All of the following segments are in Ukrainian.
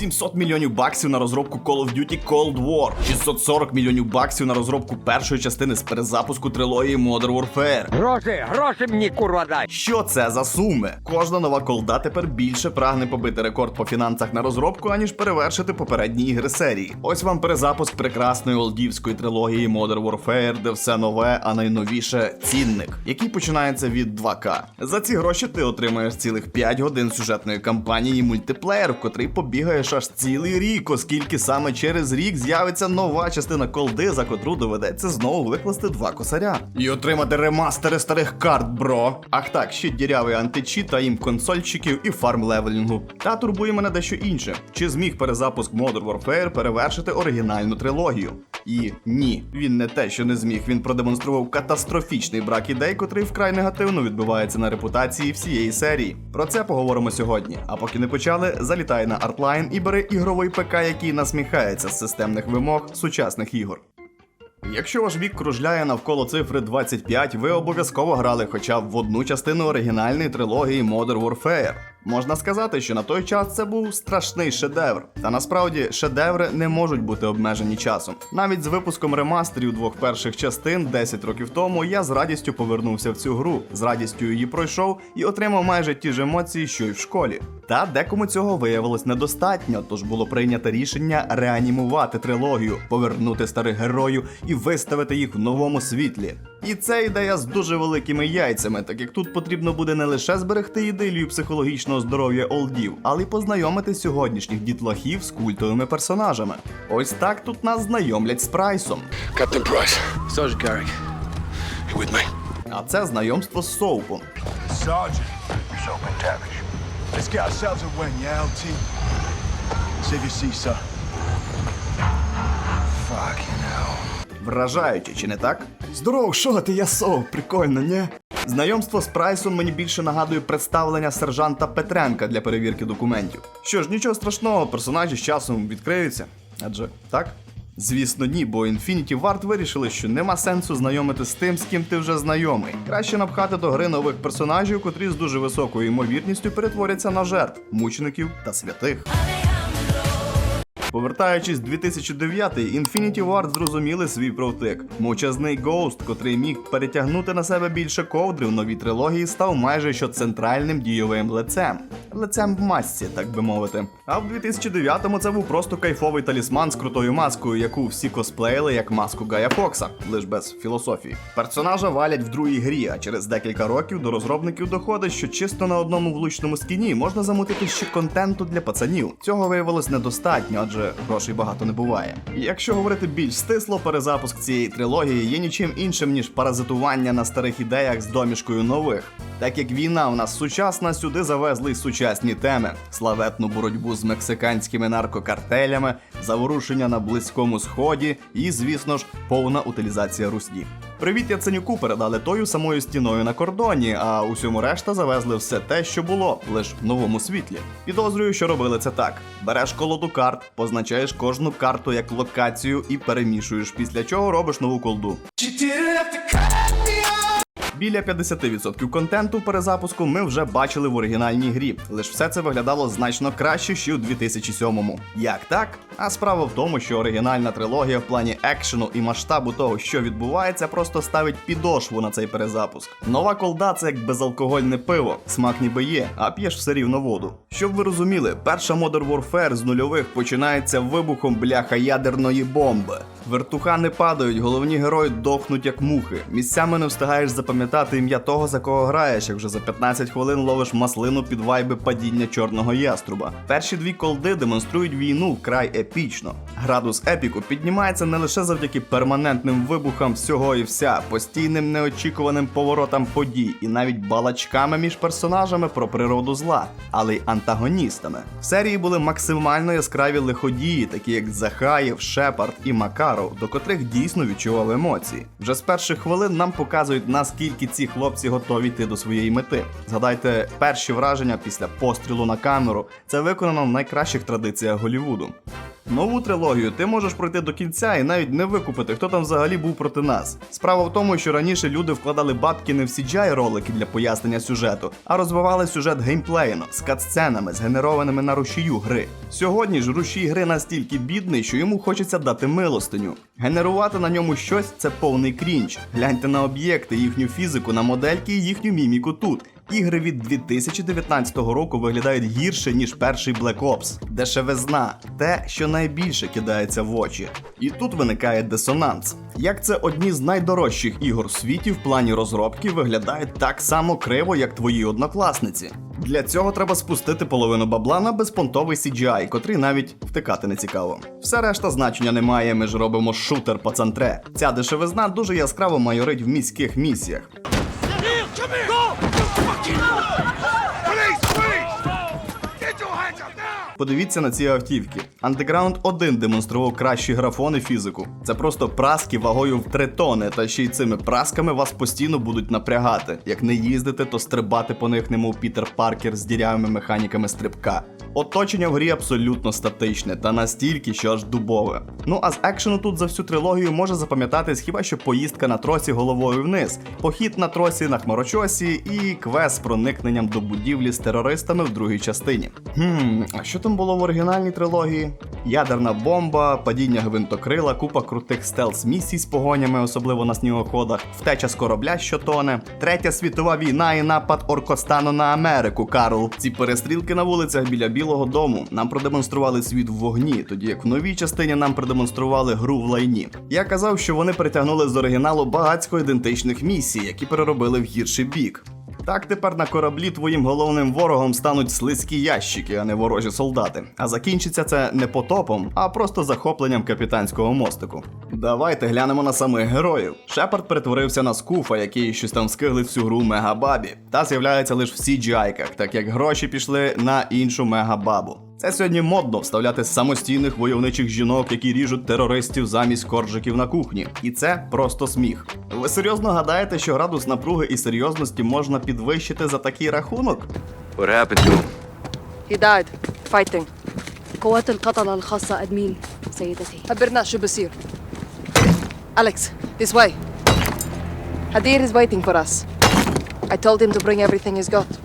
700 мільйонів баксів на розробку Call of Duty Cold War, 640 мільйонів баксів на розробку першої частини з перезапуску трилогії Modern Warfare. Гроші, гроші мені курва дай. Що це за суми? Кожна нова колда тепер більше прагне побити рекорд по фінансах на розробку, аніж перевершити попередні ігри серії. Ось вам перезапуск прекрасної олдівської трилогії Modern Warfare, де все нове, а найновіше цінник, який починається від 2К. За ці гроші ти отримаєш цілих 5 годин сюжетної кампанії і мультиплеєр, в котрий побігаєш аж цілий рік, оскільки саме через рік з'явиться нова частина колди, за котру доведеться знову викласти два косаря. І отримати ремастери старих карт, бро. Ах так, ще дірявий античі та їм консольчиків і фарм левелінгу. Та турбує мене дещо інше. Чи зміг перезапуск Modern Warfare перевершити оригінальну трилогію? І ні, він не те, що не зміг. Він продемонстрував катастрофічний брак ідей, котрий вкрай негативно відбивається на репутації всієї серії. Про це поговоримо сьогодні. А поки не почали, залітай на Artline і бери ігровий ПК, який насміхається з системних вимог сучасних ігор. Якщо ваш вік кружляє навколо цифри 25, ви обов'язково грали хоча б в одну частину оригінальної трилогії Modern Warfare. Можна сказати, що на той час це був страшний шедевр. Та насправді шедеври не можуть бути обмежені часом. Навіть з випуском ремастерів двох перших частин 10 років тому я з радістю повернувся в цю гру, з радістю її пройшов і отримав майже ті ж емоції, що й в школі. Та декому цього виявилось недостатньо, тож було прийнято рішення реанімувати трилогію, повернути старих героїв і виставити їх в новому світлі. І це ідея з дуже великими яйцями, так як тут потрібно буде не лише зберегти ідилію психологічного здоров'я олдів, але й познайомити сьогоднішніх дітлахів з культовими персонажами. Ось так тут нас знайомлять з прайсом. Price. Sergeant Garrick. With me? А це знайомство з Соупом. Sergeant. Soap and Tavish. Let's get ourselves a win, yeah, LT? Save your seat, sir. Fucking hell. Вражаюче, чи не так? Здоров, що ти, я сов, прикольно, ні? Знайомство з Прайсом мені більше нагадує представлення сержанта Петренка для перевірки документів. Що ж, нічого страшного, персонажі з часом відкриються. Адже так? Звісно, ні, бо Infinity Ward вирішили, що нема сенсу знайомити з тим, з ким ти вже знайомий. Краще напхати до гри нових персонажів, котрі з дуже високою ймовірністю перетворяться на жертв, мучеників та святих. Повертаючись 2009 Infinity Ward зрозуміли свій провтик. Мовчазний Ghost, котрий міг перетягнути на себе більше ковдри в новій трилогії, став майже що центральним дійовим лицем. Лицем в масці, так би мовити. А в 2009-му це був просто кайфовий талісман з крутою маскою, яку всі косплеїли як маску Гая Фокса, лиш без філософії. Персонажа валять в другій грі, а через декілька років до розробників доходить, що чисто на одному влучному скіні можна замутити ще контенту для пацанів. Цього виявилось недостатньо, адже грошей багато не буває. Якщо говорити більш стисло, перезапуск цієї трилогії є нічим іншим ніж паразитування на старих ідеях з домішкою нових. Так як війна у нас сучасна, сюди завезли сучасні теми: славетну боротьбу з мексиканськими наркокартелями, заворушення на близькому сході і, звісно ж, повна утилізація русні. Привіт Яценюку передали тою самою стіною на кордоні, а усьому решта завезли все те, що було, лише в новому світлі. Підозрюю, що робили це так: береш колоду карт, позначаєш кожну карту як локацію і перемішуєш, після чого робиш нову колду. Біля 50% контенту перезапуску ми вже бачили в оригінальній грі. Лише все це виглядало значно краще, ще у 2007-му. Як так? А справа в тому, що оригінальна трилогія в плані екшену і масштабу того, що відбувається, просто ставить підошву на цей перезапуск. Нова колда це як безалкогольне пиво, смак ніби є, а п'єш все рівно воду. Щоб ви розуміли, перша Modern Warfare з нульових починається вибухом бляха ядерної бомби. Вертуха не падають, головні герої дохнуть як мухи. Місцями не встигаєш запам'ятати ім'я того, за кого граєш, як вже за 15 хвилин ловиш маслину під вайби падіння чорного яструба. Перші дві колди демонструють війну вкрай епічно. Градус епіку піднімається не лише завдяки перманентним вибухам всього і вся, постійним неочікуваним поворотам подій і навіть балачками між персонажами про природу зла, але й антагоністами. В серії були максимально яскраві лиходії, такі як Захаєв, Шепард і Макаров, до котрих дійсно відчував емоції. Вже з перших хвилин нам показують, наскільки ці хлопці готові йти до своєї мети. Згадайте перші враження після пострілу на камеру. Це виконано в найкращих традиціях Голівуду. Нову трилогію ти можеш пройти до кінця і навіть не викупити, хто там взагалі був проти нас. Справа в тому, що раніше люди вкладали бабки не в CGI ролики для пояснення сюжету, а розвивали сюжет геймплейно з катсценами, згенерованими на рушію гри. Сьогодні ж рушій гри настільки бідний, що йому хочеться дати милостиню. Генерувати на ньому щось це повний крінж. Гляньте на об'єкти, їхню фізику, на модельки і їхню міміку тут. Ігри від 2019 року виглядають гірше, ніж перший Black Ops. Дешевизна те, що найбільше кидається в очі. І тут виникає дисонанс. Як це одні з найдорожчих ігор в світі в плані розробки виглядають так само криво, як твої однокласниці. Для цього треба спустити половину бабла на безпонтовий CGI, котрий навіть втикати не цікаво. Все решта значення немає, ми ж робимо шутер пацантре. Ця дешевизна дуже яскраво майорить в міських місіях. fucking Подивіться на ці автівки. Underground 1 демонстрував кращі графони фізику. Це просто праски вагою в 3 тони, та ще й цими прасками вас постійно будуть напрягати. Як не їздити, то стрибати по них, немов Пітер Паркер з дірявими механіками стрибка. Оточення в грі абсолютно статичне та настільки, що аж дубове. Ну а з екшену тут за всю трилогію може запам'ятатись хіба що поїздка на тросі головою вниз, похід на тросі на хмарочосі і квест з проникненням до будівлі з терористами в другій частині. Хм, а що там було в оригінальній трилогії? Ядерна бомба, падіння гвинтокрила, купа крутих стелс місій з погонями, особливо на снігоходах, втеча з корабля, що тоне, третя світова війна і напад Оркостану на Америку, Карл. Ці перестрілки на вулицях біля Білого Дому нам продемонстрували світ в вогні, тоді як в новій частині нам продемонстрували гру в лайні. Я казав, що вони притягнули з оригіналу багатько ідентичних місій, які переробили в гірший бік. Так тепер на кораблі твоїм головним ворогом стануть слизькі ящики, а не ворожі солдати. А закінчиться це не потопом, а просто захопленням капітанського мостику. Давайте глянемо на самих героїв. Шепард перетворився на скуфа, який щось там скигли всю гру мегабабі, та з'являється лише в CGI-ках, так як гроші пішли на іншу мегабабу. Це сьогодні модно вставляти самостійних войовничих жінок, які ріжуть терористів замість коржиків на кухні. І це просто сміх. Ви серйозно гадаєте, що градус напруги і серйозності можна підвищити за такий рахунок? What happened to him? He died fighting. قوات القتلة الخاصة أدمين سيدتي خبرنا شو بصير. Alex, this way. Hadir is waiting for us. I told him to bring everything he's got.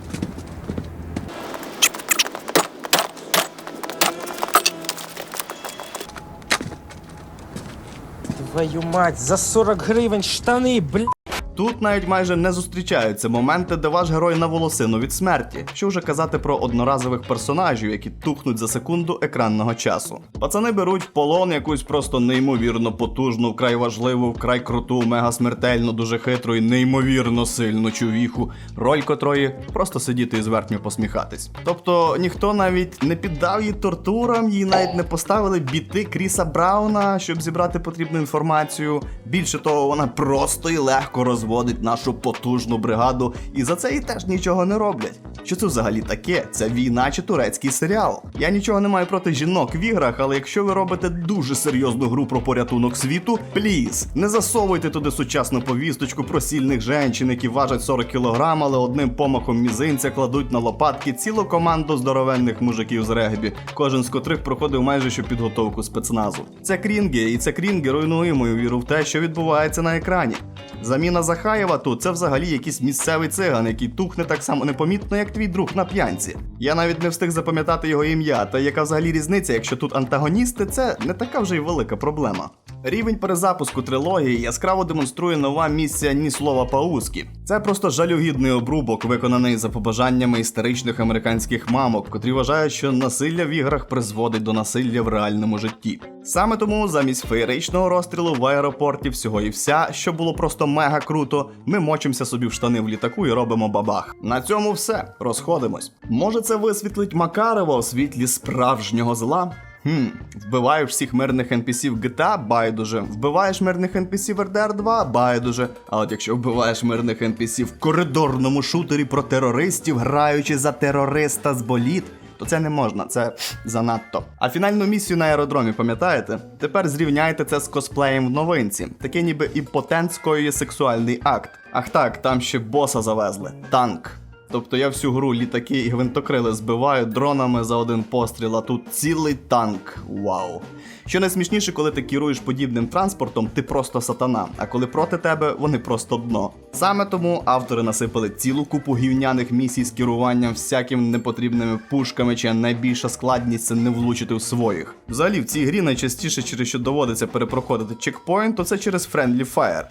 Твою мать, за 40 гривень штани, бля. Тут навіть майже не зустрічаються моменти, де ваш герой на волосину від смерті. Що вже казати про одноразових персонажів, які тухнуть за секунду екранного часу. Пацани беруть в полон якусь просто неймовірно потужну, вкрай важливу, вкрай круту, мега смертельну, дуже хитру і неймовірно сильну чувіху, роль котрої просто сидіти і зверхньо посміхатись. Тобто ніхто навіть не піддав їй тортурам, їй навіть не поставили біти Кріса Брауна, щоб зібрати потрібну інформацію. Більше того, вона просто і легко розводить нашу потужну бригаду, і за це їй теж нічого не роблять. Що це взагалі таке? Це війна чи турецький серіал. Я нічого не маю проти жінок в іграх, але якщо ви робите дуже серйозну гру про порятунок світу, пліз, не засовуйте туди сучасну повісточку про сильних женщин, які важать 40 кг, але одним помахом мізинця кладуть на лопатки цілу команду здоровенних мужиків з регбі, кожен з котрих проходив майже що підготовку спецназу. Це крінги, і це крінги руйнує мою віру в те, що відбувається на екрані. Заміна Захаєва тут це взагалі якийсь місцевий циган, який тухне так само непомітно, як твій друг на п'янці. Я навіть не встиг запам'ятати його ім'я, та яка взагалі різниця, якщо тут антагоністи, це не така вже й велика проблема. Рівень перезапуску трилогії яскраво демонструє нова місія ні слова паузки. Це просто жалюгідний обрубок, виконаний за побажаннями історичних американських мамок, котрі вважають, що насилля в іграх призводить до насилля в реальному житті. Саме тому замість феєричного розстрілу в аеропорті всього і вся, що було просто мега круто, ми мочимося собі в штани в літаку і робимо бабах. На цьому все. Розходимось. Може, це висвітлить Макарова у світлі справжнього зла? Хм, вбиваєш всіх мирних NPC в GTA, байдуже. Вбиваєш мирних NPC в RDR 2, байдуже. А от якщо вбиваєш мирних NPC в коридорному шутері про терористів, граючи за терориста з боліт, то це не можна, це занадто. А фінальну місію на аеродромі, пам'ятаєте? Тепер зрівняйте це з косплеєм в новинці. Таке ніби імпотент скоює сексуальний акт. Ах так, там ще боса завезли. Танк. Тобто я всю гру літаки і гвинтокрили збиваю дронами за один постріл, а тут цілий танк. Вау. Що найсмішніше, коли ти керуєш подібним транспортом, ти просто сатана, а коли проти тебе, вони просто дно. Саме тому автори насипали цілу купу гівняних місій з керуванням всяким непотрібними пушками, чия найбільша складність це не влучити в своїх. Взагалі, в цій грі найчастіше, через що доводиться перепроходити чекпоінт, то це через Friendly Fire.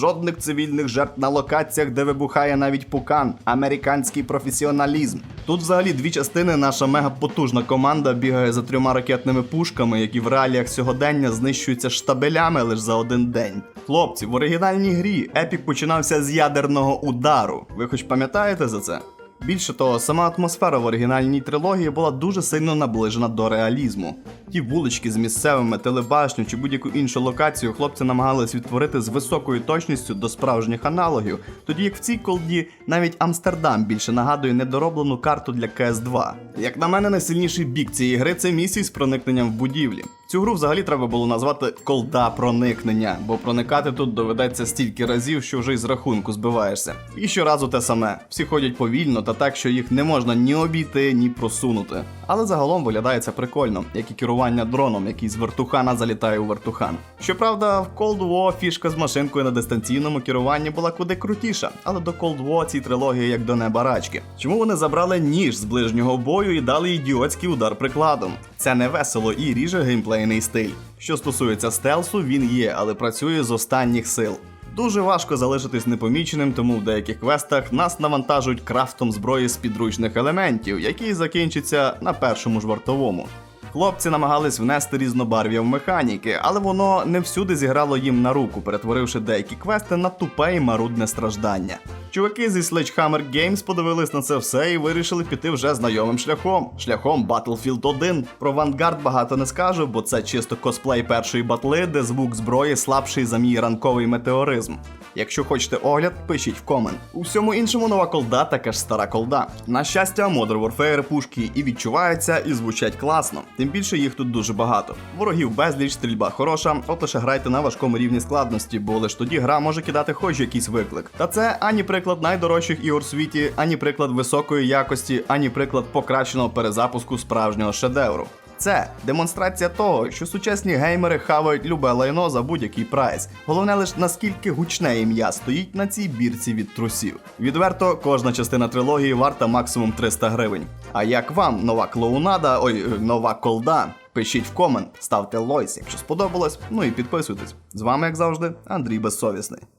Жодних цивільних жертв на локаціях, де вибухає навіть пукан. Американський професіоналізм. Тут взагалі дві частини. Наша мегапотужна команда бігає за трьома ракетними пушками, які в реаліях сьогодення знищуються штабелями лише за один день. Хлопці, в оригінальній грі епік починався з ядерного удару. Ви хоч пам'ятаєте за це? Більше того, сама атмосфера в оригінальній трилогії була дуже сильно наближена до реалізму. Ті вулички з місцевими телебашню чи будь-яку іншу локацію хлопці намагались відтворити з високою точністю до справжніх аналогів, тоді як в цій колді навіть Амстердам більше нагадує недороблену карту для КС2. Як на мене, найсильніший бік цієї гри це місії з проникненням в будівлі. Цю гру взагалі треба було назвати колда проникнення, бо проникати тут доведеться стільки разів, що вже із рахунку збиваєшся. І щоразу те саме. Всі ходять повільно та так, що їх не можна ні обійти, ні просунути. Але загалом виглядає це прикольно, як і керування дроном, який з вертухана залітає у вертухан. Щоправда, в Cold War фішка з машинкою на дистанційному керуванні була куди крутіша, але до Cold War цій трилогії як до неба рачки. Чому вони забрали ніж з ближнього бою і дали ідіотський удар прикладом? Це не весело і ріже геймплейний стиль. Що стосується стелсу, він є, але працює з останніх сил. Дуже важко залишитись непоміченим, тому в деяких квестах нас навантажують крафтом зброї з підручних елементів, який закінчиться на першому ж вартовому. Хлопці намагались внести різнобарв'я в механіки, але воно не всюди зіграло їм на руку, перетворивши деякі квести на тупе і марудне страждання. Чуваки зі Sledgehammer Games подивились на це все і вирішили піти вже знайомим шляхом шляхом Battlefield 1. Про Vanguard багато не скажу, бо це чисто косплей першої батли, де звук зброї слабший за мій ранковий метеоризм. Якщо хочете огляд, пишіть в комент. У всьому іншому нова колда така ж стара колда. На щастя, Modern Warfare пушки і відчуваються, і звучать класно. Тим більше їх тут дуже багато. Ворогів безліч, стрільба хороша, от лише грайте на важкому рівні складності, бо лише тоді гра може кидати хоч якийсь виклик. Та це ані приклад найдорожчих ігор в світі, ані приклад високої якості, ані приклад покращеного перезапуску справжнього шедевру. Це демонстрація того, що сучасні геймери хавають любе лайно за будь-який прайс. Головне лише наскільки гучне ім'я стоїть на цій бірці від трусів. Відверто, кожна частина трилогії варта максимум 300 гривень. А як вам нова клоунада, ой, е, нова колда? Пишіть в комент, ставте лойс, якщо сподобалось, ну і підписуйтесь. З вами, як завжди, Андрій Безсовісний.